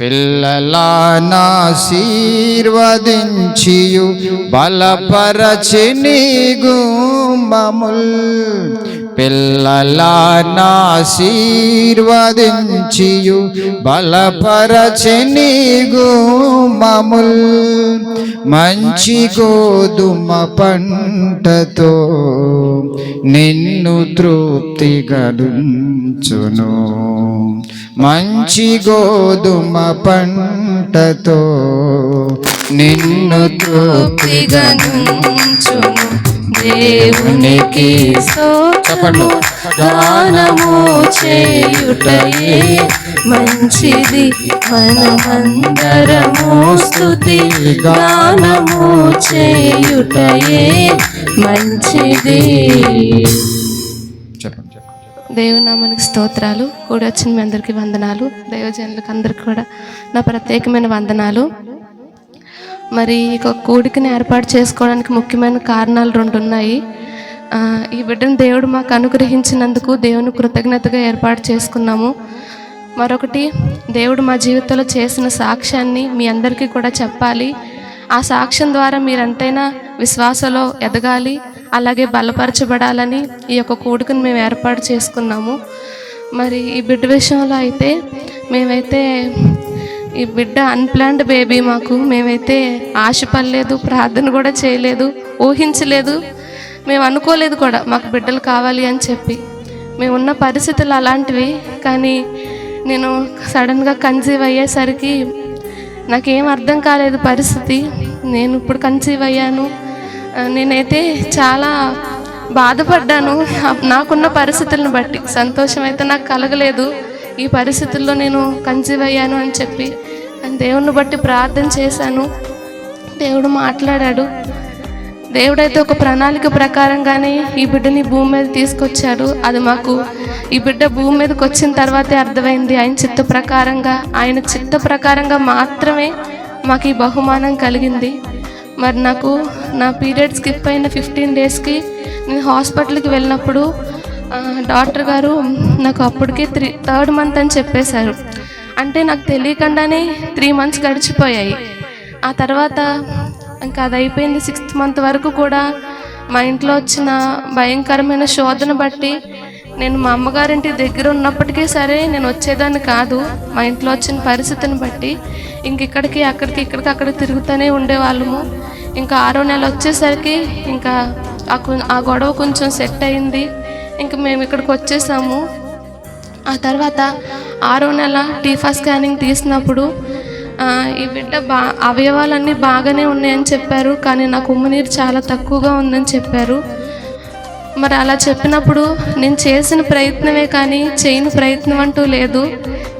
పిల్లలానాశీర్వదించియు బలపరచిని గుమ్మముల్. పిల్లలానాశీర్వదించియు బలపరచిని మముల్. మంచి గోధుమ పంటతో నిన్ను తృప్తి గడుంచును మంచి గోధుమ పంటతో నిన్ను తృప్తి గడుంచును దేవునికి స్తోత్రము గానము చేయుటయే మంచిది. మనమందరము స్తుతి గానము చేయుటయే మంచిది. దేవునామానికి స్తోత్రాలు. కూడి వచ్చిన మీ అందరికీ వందనాలు. దైవజనులకు అందరికీ కూడా నా ప్రత్యేకమైన వందనాలు. మరి ఇక కూడికని ఏర్పాటు చేసుకోవడానికి ముఖ్యమైన కారణాలు రెండు ఉన్నాయి ఈ బిడ్డను దేవుడు మాకు అనుగ్రహించినందుకు దేవుని కృతజ్ఞతగా ఏర్పాటు చేసుకున్నాము. మరొకటి దేవుడు మా జీవితంలో చేసిన సాక్ష్యాన్ని మీ అందరికీ కూడా చెప్పాలి. ఆ సాక్ష్యం ద్వారా మీరంతైనా విశ్వాసలో ఎదగాలి అలాగే బలపరచబడాలని ఈ యొక్క కూడుకుని మేము ఏర్పాటు చేసుకున్నాము. మరి ఈ బిడ్డ విషయంలో అయితే మేమైతే ఈ బిడ్డ అన్ప్లాన్డ్ బేబీ మాకు. మేమైతే ఆశపడలేదు ప్రార్థన కూడా చేయలేదు ఊహించలేదు. మేము అనుకోలేదు కూడా మాకు బిడ్డలు కావాలి అని చెప్పి. మేమున్న పరిస్థితులు అలాంటివి కానీ నేను సడన్గా కన్సీవ్ అయ్యేసరికి నాకేం అర్థం కాలేదు పరిస్థితి. నేను ఇప్పుడు కన్సీవ్ అయ్యాను. నేనైతే చాలా బాధపడ్డాను. నాకున్న పరిస్థితులను బట్టి. సంతోషం అయితే నాకు కలగలేదు. ఈ పరిస్థితుల్లో నేను కన్సీవ్ అయ్యాను అని చెప్పి కానీ దేవుణ్ణి బట్టి ప్రార్థన చేశాను. దేవుడు మాట్లాడాడు. దేవుడైతే ఒక ప్రణాళిక ప్రకారంగానే ఈ బిడ్డని భూమి మీద తీసుకొచ్చాడు. అది మాకు ఈ బిడ్డ భూమి మీదకి వచ్చిన తర్వాతే అర్థమైంది. ఆయన చిత్త ప్రకారంగా ఆయన చిత్త ప్రకారంగా మాత్రమే మాకు ఈ బహుమానం కలిగింది. మరి నాకు నా పీరియడ్ స్కిప్ అయిన ఫిఫ్టీన్ డేస్కి నేను హాస్పిటల్కి వెళ్ళినప్పుడు డాక్టర్ గారు నాకు అప్పటికే త్రీ థర్డ్ మంత్ అని చెప్పేశారు. అంటే నాకు తెలియకుండానే త్రీ మంత్స్ గడిచిపోయాయి. ఆ తర్వాత ఇంకా అది అయిపోయింది సిక్స్త్ మంత్ వరకు కూడా మా ఇంట్లో వచ్చిన భయంకరమైన శోధన బట్టి నేను మా అమ్మగారింటి దగ్గర ఉన్నప్పటికీ సరే నేను వచ్చేదాన్ని కాదు. మా ఇంట్లో వచ్చిన పరిస్థితిని బట్టి ఇంక ఇక్కడికి అక్కడికి ఇక్కడికి అక్కడ తిరుగుతూనే ఉండేవాళ్ళము. ఇంకా ఆరో నెల వచ్చేసరికి ఇంకా ఆ ఆ గొడవ కొంచెం సెట్ అయింది. ఇంకా మేము ఇక్కడికి వచ్చేసాము. ఆ తర్వాత ఆరో నెల టీఫా స్కానింగ్ తీసినప్పుడు ఈ బిడ్డ బా అవయవాలన్నీ బాగానే ఉన్నాయని చెప్పారు కానీ నాకు ఉమ్మనీరు చాలా తక్కువగా ఉందని చెప్పారు. మరి అలా చెప్పినప్పుడు నేను చేసిన ప్రయత్నమే కానీ చేయని ప్రయత్నం అంటూ లేదు.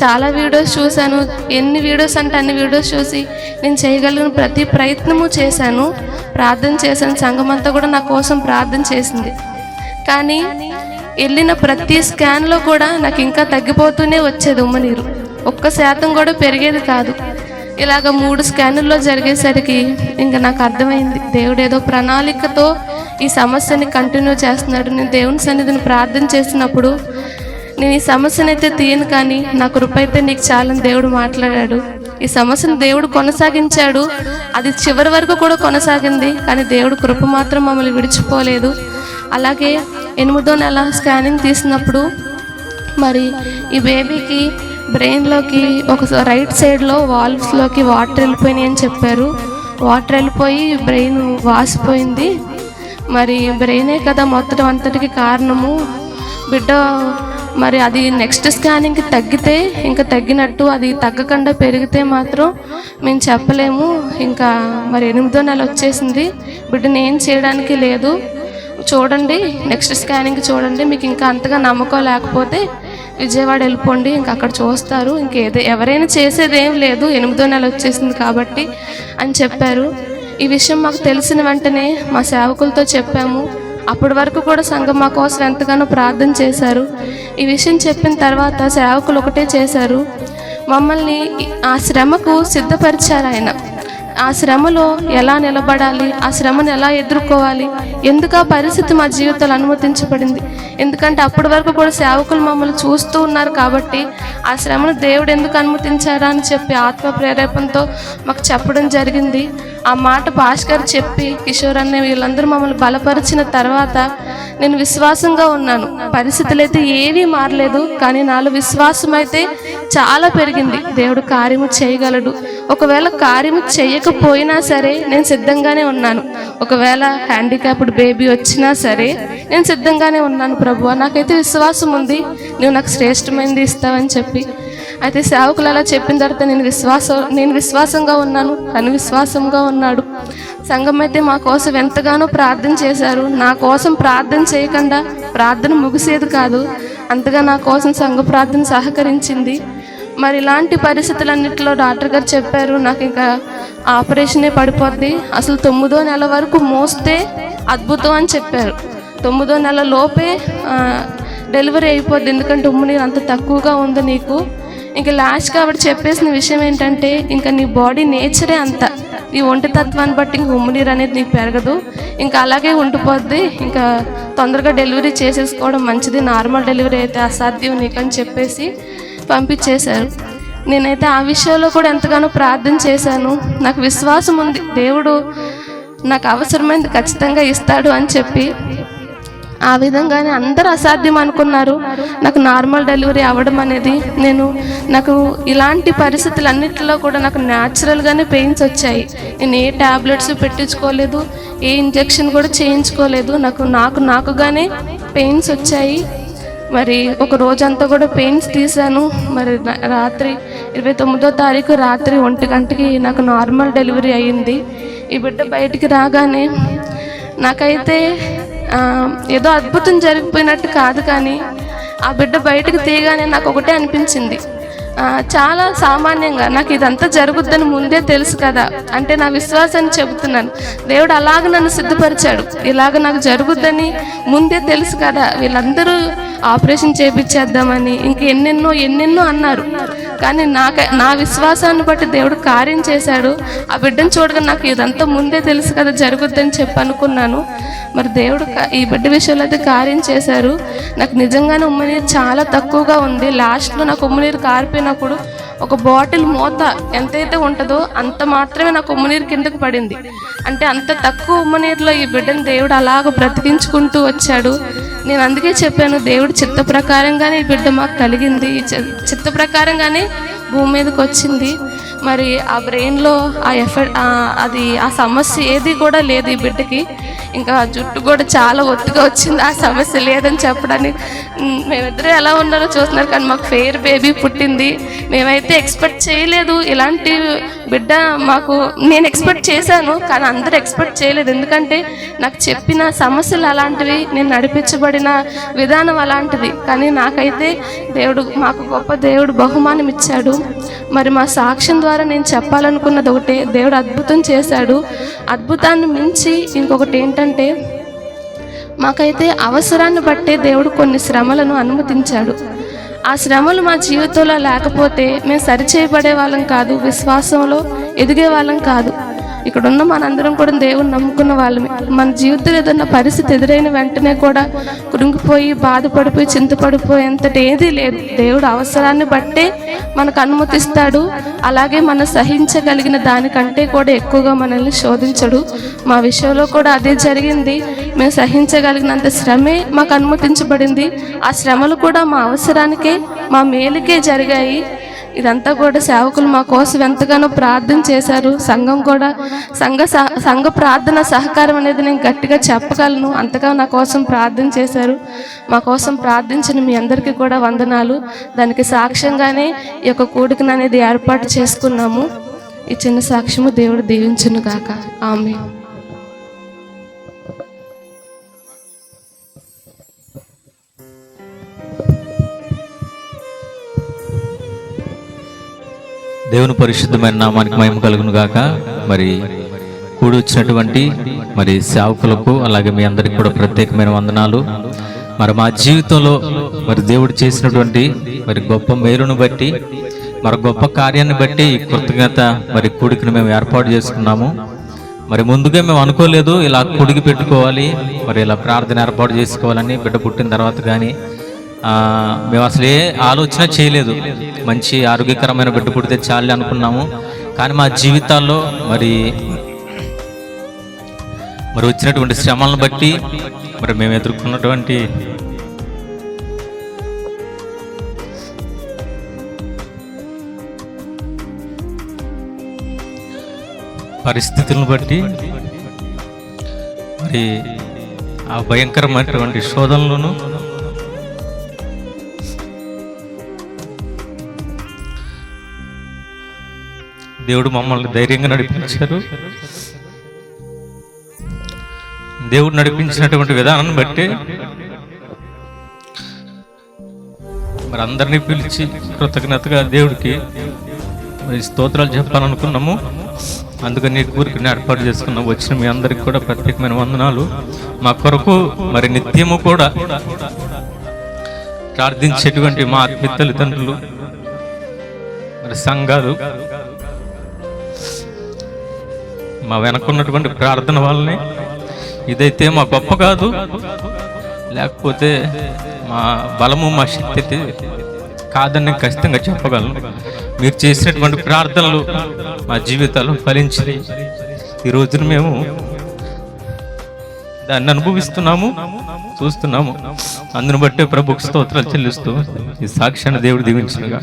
చాలా వీడియోస్ చూశాను. ఎన్ని వీడియోస్ అంటే అన్ని వీడియోస్ చూసి నేను చేయగలిగిన ప్రతి ప్రయత్నము చేశాను. ప్రార్థన చేశాను. సంఘమంతా కూడా నా కోసం ప్రార్థన చేసింది. కానీ వెళ్ళిన ప్రతి స్కాన్లో కూడా నాకు ఇంకా తగ్గిపోతూనే వచ్చేది ఉమ్మనీరు ఒక్క శాతం కూడా పెరిగేది కాదు. ఇలాగ మూడు స్కానుల్లో జరిగేసరికి ఇంకా నాకు అర్థమైంది. దేవుడు ఏదో ప్రణాళికతో ఈ సమస్యని కంటిన్యూ చేస్తున్నాడు. నేను దేవుని సన్నిధిని ప్రార్థన చేసినప్పుడు నేను ఈ సమస్యను అయితే తీయను కానీ నా కృప అయితే నీకు చాలని దేవుడు మాట్లాడాడు. ఈ సమస్యను దేవుడు కొనసాగించాడు. అది చివరి వరకు కూడా కొనసాగింది. కానీ దేవుడు కృప మాత్రం మమ్మల్ని విడిచిపోలేదు. అలాగే ఎనిమిదో నెల స్కానింగ్ తీసినప్పుడు మరి ఈ బేబీకి బ్రెయిన్లోకి ఒక రైట్ సైడ్లో వాల్వ్స్లోకి వాటర్ వెళ్ళిపోయినాయి అని చెప్పారు. వాటర్ వెళ్ళిపోయి బ్రెయిన్ వాసిపోయింది. మరి బ్రెయినే కదా మొత్తం అంతటికి కారణము. బిడ్డ మరి అది నెక్స్ట్ స్కానింగ్కి తగ్గితే ఇంకా తగ్గినట్టు అది తగ్గకుండా పెరిగితే మాత్రం మేము చెప్పలేము. ఇంకా మరి ఎనిమిదో నెల వచ్చేసింది. బిడ్డను ఏం చేయడానికి లేదు. చూడండి. నెక్స్ట్ స్కానింగ్ చూడండి. మీకు ఇంకా అంతగా నమ్మకం లేకపోతే విజయవాడ వెళ్ళిపోండి. ఇంకా అక్కడ చూస్తారు. ఇంకేదో ఎవరైనా చేసేది ఏం లేదు. ఎనిమిదో నెల వచ్చేసింది కాబట్టి అని చెప్పారు. ఈ విషయం మాకు తెలిసిన వెంటనే మా సేవకులతో చెప్పాము. అప్పటి వరకు కూడా సంఘం మా కోసం ఎంతగానో ప్రార్థన చేశారు. ఈ విషయం చెప్పిన తర్వాత సేవకులు ఒకటే చేశారు. మమ్మల్ని ఆ శ్రమకు సిద్ధపరిచారు ఆయన. ఆ శ్రమలో ఎలా నిలబడాలి? ఆ శ్రమను ఎలా ఎదుర్కోవాలి? ఎందుకు ఆ పరిస్థితి మా జీవితాలు అనుమతించబడింది? ఎందుకంటే అప్పటి వరకు కూడా సేవకులు మమ్మల్ని చూస్తూ ఉన్నారు కాబట్టి ఆ శ్రమను దేవుడు ఎందుకు అనుమతించారా అని చెప్పి ఆత్మ ప్రేరేపణతో మాకు చెప్పడం జరిగింది. ఆ మాట భాస్కర్ చెప్పి కిషోర్ అనే వీళ్ళందరూ మమ్మల్ని బలపరిచిన తర్వాత నేను విశ్వాసంగా ఉన్నాను. పరిస్థితులు అయితే ఏవీ మారలేదు కానీ నాలో విశ్వాసం అయితే చాలా పెరిగింది. దేవుడు కార్యము చేయగలడు. ఒకవేళ కార్యము లేకపోయినా సరే నేను సిద్ధంగానే ఉన్నాను. ఒకవేళ హ్యాండిక్యాప్డ్ బేబీ వచ్చినా సరే నేను సిద్ధంగానే ఉన్నాను ప్రభు నాకైతే విశ్వాసం ఉంది. నువ్వు నాకు శ్రేష్టమైనది ఇస్తావని చెప్పి. అయితే సేవకులు అలా చెప్పిన తర్వాత నేను విశ్వాసం నేను విశ్వాసంగా ఉన్నాను. తను విశ్వాసంగా ఉన్నాడు. సంఘం అయితే మా కోసం ఎంతగానో ప్రార్థన చేశారు. నా కోసం ప్రార్థన చేయకుండా ప్రార్థన ముగిసేది కాదు. అంతగా నా కోసం సంఘ ప్రార్థన సహకరించింది. మరి ఇలాంటి పరిస్థితులన్నింటిలో డాక్టర్ గారు చెప్పారు. నాకు ఇంకా ఆపరేషనే పడిపోద్ది. అసలు తొమ్మిదో నెల వరకు మోస్తే అద్భుతం అని చెప్పారు. తొమ్మిదో నెల లోపే డెలివరీ అయిపోద్ది. ఎందుకంటే ఉమ్ముని అంత తక్కువగా ఉంది నీకు. ఇంకా లాస్ట్ కాబట్టి చెప్పేసిన విషయం ఏంటంటే ఇంకా నీ బాడీ నేచరే అంత. నీ ఒంటి తత్వాన్ని బట్టి ఇంక ఉమ్మునీరు అనేది నీకు పెరగదు. ఇంకా అలాగే ఉండిపోద్ది. ఇంకా తొందరగా డెలివరీ చేసేసుకోవడం మంచిది. నార్మల్ డెలివరీ అయితే అసాధ్యం నీకని చెప్పేసి పంపించేశారు. నేనైతే ఆ విషయంలో కూడా ఎంతగానో ప్రార్థన చేశాను. నాకు విశ్వాసం ఉంది. దేవుడు నాకు అవసరమైనది ఖచ్చితంగా ఇస్తాడు అని చెప్పి ఆ విధంగానే అందరూ అసాధ్యం అనుకున్నారు. నాకు నార్మల్ డెలివరీ అవ్వడం అనేది నేను నాకు ఇలాంటి పరిస్థితులన్నిటిలో కూడా నాకు న్యాచురల్గానే పెయిన్స్ వచ్చాయి. నేను ఏ ట్యాబ్లెట్స్ పెట్టించుకోలేదు ఏ ఇంజెక్షన్ కూడా చేయించుకోలేదు. నాకు నాకు నాకుగానే పెయిన్స్ వచ్చాయి. మరి ఒక రోజంతా కూడా పెయిన్స్ తీసాను మరి రాత్రి ఇరవై తొమ్మిదో తారీఖు రాత్రి ఒంటి గంటకి నాకు నార్మల్ డెలివరీ అయ్యింది. ఈ బిడ్డ బయటికి రాగానే నాకైతే ఏదో అద్భుతం జరిగిపోయినట్టు కాదు కానీ ఆ బిడ్డ బయటకు తీయగానే నాకు ఒకటే అనిపించింది. చాలా సామాన్యంగా నాకు ఇదంతా జరుగుద్దని ముందే తెలుసు కదా. అంటే నా విశ్వాసాన్ని చెబుతున్నాను. దేవుడు అలాగ నన్ను సిద్ధపరిచాడు. ఇలాగ నాకు జరుగుద్దని ముందే తెలుసు కదా. వీళ్ళందరూ ఆపరేషన్ చేపించేద్దామని ఇంక ఎన్నెన్నో ఎన్నెన్నో అన్నారు. కానీ నాకు నా విశ్వాసాన్ని బట్టి దేవుడు కార్యం చేశాడు. ఆ బిడ్డను చూడగా నాకు ఇదంతా ముందే తెలుసు కదా జరుగుద్దని చెప్పి అనుకున్నాను. మరి దేవుడు ఈ బిడ్డ విషయంలో అయితే కార్యం చేశారు. నాకు నిజంగానే ఉమ్మనీరు చాలా తక్కువగా ఉంది. లాస్ట్లో నాకు ఉమ్మనీరు కారిపోయినప్పుడు ఒక బాటిల్ మూత ఎంతైతే ఉంటుందో అంత మాత్రమే నాకు ఉమ్మనీరు కిందకు పడింది. అంటే అంత తక్కువ ఉమ్మనీరులో ఈ బిడ్డను దేవుడు అలాగ బ్రతికించుకుంటూ వచ్చాడు. నేను అందుకే చెప్పాను దేవుడు చిత్త ప్రకారంగానే ఈ బిడ్డ మాకు కలిగింది. ఈ చిత్త ప్రకారంగానే భూమి మీదకి వచ్చింది. మరి ఆ బ్రెయిన్లో ఆ ఎఫెక్ట్ అది ఆ సమస్య ఏది కూడా లేదు ఈ బిడ్డకి. ఇంకా ఆ జుట్టు కూడా చాలా ఒత్తుగా వచ్చింది. ఆ సమస్య లేదని చెప్పడానికి మేమిద్దరూ ఎలా ఉన్నారో చూస్తున్నారు కానీ మాకు ఫెయిర్ బేబీ పుట్టింది. మేమైతే ఎక్స్పెక్ట్ చేయలేదు ఇలాంటి బిడ్డ మాకు నేను ఎక్స్పెక్ట్ చేశాను కానీ అందరూ ఎక్స్పెక్ట్ చేయలేదు. ఎందుకంటే నాకు చెప్పిన సమస్యలు అలాంటివి నేను నడిపించబడిన విధానం అలాంటిది. కానీ నాకైతే దేవుడు మాకు గొప్ప దేవుడు బహుమానం ఇచ్చాడు. మరి మా సాక్ష్యం ద్వారా నేను చెప్పాలనుకున్నది ఒకటే దేవుడు అద్భుతం చేశాడు. అద్భుతాన్ని మించి ఇంకొకటి ఏంటంటే మాకైతే అవసరాన్ని బట్టే దేవుడు కొన్ని శ్రమలను అనుమతించాడు. ఆ శ్రమలు మా జీవితంలో లేకపోతే మేము సరిచేయబడే వాళ్ళం కాదు విశ్వాసంలో ఎదిగే వాళ్ళం కాదు. ఇక్కడ ఉన్న మనందరం కూడా దేవుని నమ్ముకున్న వాళ్ళమే. మన జీవితంలో ఏదన్నా పరిస్థితి ఎదురైన వెంటనే కూడా కురుంగిపోయి బాధపడిపోయి చింతపడిపోయేంతటి ఏది లేదు. దేవుడు అవసరాన్ని బట్టే మనకు అనుమతిస్తాడు. అలాగే మనం సహించగలిగిన దానికంటే కూడా ఎక్కువగా మనల్ని శోధించడు. మా విషయంలో కూడా అదే జరిగింది. మేము సహించగలిగినంత శ్రమే మాకు అనుమతించబడింది. ఆ శ్రమలు కూడా మా అవసరానికే మా మేలుకే జరిగాయి. ఇదంతా కూడా సేవకులు మా కోసం ఎంతగానో ప్రార్థన చేశారు. సంఘం కూడా సంఘ సహ- సంఘ ప్రార్థన సహకారం అనేది నేను గట్టిగా చెప్పగలను. అంతగా నా కోసం ప్రార్థన చేశారు. మా కోసం ప్రార్థించిన మీ అందరికీ కూడా వందనాలు. దానికి సాక్ష్యంగానే ఈ యొక్క కూడికను అనేది ఏర్పాటు చేసుకున్నాము. ఈ చిన్న సాక్ష్యము దేవుడు దీవించును గాక. ఆమె దేవుని పరిశుద్ధమైన నామానికి మహిమ కలుగును గాక. మరి కూడి వచ్చినటువంటి మరి సేవకులకు అలాగే మీ అందరికి కూడా ప్రత్యేకమైన వందనాలు. మరి మా జీవితంలో మరి దేవుడు చేసినటువంటి మరి గొప్ప మేలును బట్టి మరి గొప్ప కార్యాన్ని బట్టి ఈ కృతజ్ఞత మరి కూడికను మేము ఏర్పాటు చేసుకున్నాము. మరి ముందుగా మేము అనుకోలేదు ఇలా కొడుకు పెట్టుకోవాలి మరి ఇలా ప్రార్థన ఏర్పాటు చేసుకోవాలని బిడ్డ పుట్టిన తర్వాత కానీ మేము అసలు ఏ ఆలోచన చేయలేదు. మంచి ఆరోగ్యకరమైన బిడ్డ పుడితే చాలే అనుకున్నాము. కానీ మా జీవితాల్లో మరి మరి వచ్చినటువంటి శ్రమలను బట్టి మరి మేము ఎదుర్కొన్నటువంటి పరిస్థితులను బట్టి మరి ఆ భయంకరమైనటువంటి శోధనలను దేవుడు మమ్మల్ని ధైర్యంగా నడిపించారు. దేవుడు నడిపించినటువంటి విధానాన్ని బట్టి మరి అందరినీ పిలిచి కృతజ్ఞతగా దేవుడికి మరి స్తోత్రాలు చెప్పాలనుకున్నాము. అందుకని ఈ కూరికని ఏర్పాటు చేసుకున్నాం. వచ్చిన మీ అందరికి కూడా ప్రత్యేకమైన వందనాలు. మా కొరకు మరి నిత్యము కూడా ప్రార్థించేటువంటి మా ఆత్మీయ తల్లిదండ్రులు మరి సంఘాలు మా వెనకున్నటువంటి ప్రార్థన వల్లనే ఇదైతే మా గొప్ప కాదు. లేకపోతే మా బలము మా శక్తి అయితే కాదని నేను ఖచ్చితంగా చెప్పగలను. మీరు చేసినటువంటి ప్రార్థనలు మా జీవితాలు ఫలించి ఈ రోజున మేము దాన్ని అనుభవిస్తున్నాము చూస్తున్నాము. అందును బట్టే ప్రభుకు స్తోత్రాలు చెల్లిస్తూ ఈ సాక్ష్యాన్ని దేవుడు దీవించినగా